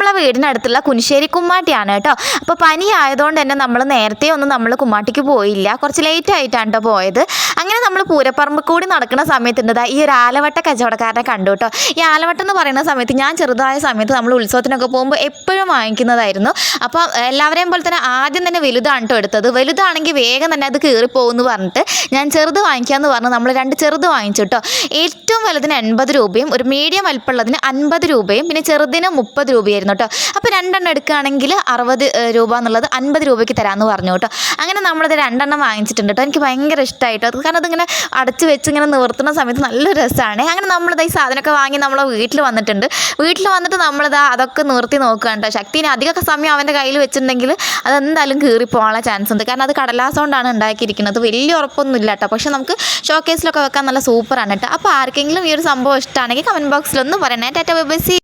നമ്മളെ വീടിനടുത്തുള്ള കുനിശ്ശേരി കുമ്മാട്ടിയാണ് കേട്ടോ. അപ്പോൾ പനി ആയതുകൊണ്ട് തന്നെ നമ്മൾ നേരത്തെ ഒന്നും നമ്മൾ കുമ്മാട്ടിക്ക് പോയില്ല. കുറച്ച് ലേറ്റ് ആയിട്ടാണ് കേട്ടോ പോയത്. അങ്ങനെ നമ്മൾ പൂരപ്പറമ്പ് കൂടി നടക്കുന്ന സമയത്ത് ദാ ഈ ഒരു ആലവട്ട കച്ചവടക്കാരനെ കണ്ടു കേട്ടോ ഈ ആലവട്ടം എന്ന് പറയുന്ന സമയത്ത് ഞാൻ ചെറുതായ സമയത്ത് നമ്മൾ ഉത്സവത്തിനൊക്കെ പോകുമ്പോൾ എപ്പോഴും വാങ്ങിക്കുന്നതായിരുന്നു. അപ്പോൾ എല്ലാവരെയും പോലെ തന്നെ ആദ്യം തന്നെ വലുതാണ് കേട്ടോ എടുത്തത്. വലുതാണെങ്കിൽ വേഗം തന്നെ അത് കീറിപ്പോകുമെന്ന് പറഞ്ഞിട്ട് ഞാൻ ചെറുത് വാങ്ങിക്കാമെന്ന് പറഞ്ഞ് നമ്മൾ രണ്ട് ചെറുത് വാങ്ങിച്ചു കേട്ടോ ഏറ്റവും വലുതിന് എൺപത് രൂപയും ഒരു മീഡിയം വലിപ്പമുള്ളതിന് അൻപത് രൂപയും പിന്നെ ചെറുതിന് മുപ്പത് രൂപയായിരുന്നു. കേട്ടോ. അപ്പോൾ രണ്ടെണ്ണം എടുക്കുകയാണെങ്കിൽ അറുപത് രൂപ എന്നുള്ളത് അൻപത് രൂപയ്ക്ക് തരാമെന്ന് പറഞ്ഞു കേട്ടോ. അങ്ങനെ നമ്മളത് രണ്ടെണ്ണം വാങ്ങിച്ചിട്ടുണ്ട് കേട്ടോ. എനിക്ക് ഭയങ്കര ഇഷ്ടമായിട്ടോ അത് കാരണം അതിങ്ങനെ അടച്ച് വെച്ച് ഇങ്ങനെ നിവർത്തുന്ന സമയത്ത് നല്ല രസമാണ് അങ്ങനെ നമ്മളിത് ഈ സാധനമൊക്കെ വാങ്ങി നമ്മളെ വീട്ടിൽ വന്നിട്ടുണ്ട്. വീട്ടിൽ വന്നിട്ട് നമ്മളത് അതൊക്കെ നിർത്തി നോക്കുകയാണ് കേട്ടോ. ശക്തിന് അധികമൊക്കെ സമയം അവന്റെ കയ്യിൽ വെച്ചിട്ടുണ്ടെങ്കിൽ അതെന്തായാലും കീറിപ്പോകാനുള്ള ചാൻസ് ഉണ്ട്. കാരണം അത് കടലാസ് കൊണ്ടാണ് ഉണ്ടാക്കിയിരിക്കുന്നത്. വലിയ ഉറപ്പൊന്നും ഇല്ല കേട്ടോ. പക്ഷേ നമുക്ക് ഷോക്കേസിലൊക്കെ വെക്കാൻ നല്ല സൂപ്പറാണ് കേട്ടോ. അപ്പോൾ ആർക്കെങ്കിലും ഈ ഒരു സംഭവം ഇഷ്ടമാണെങ്കിൽ കമന്റ് ബോക്സിലൊന്ന് പറയണേ. Tata bye see.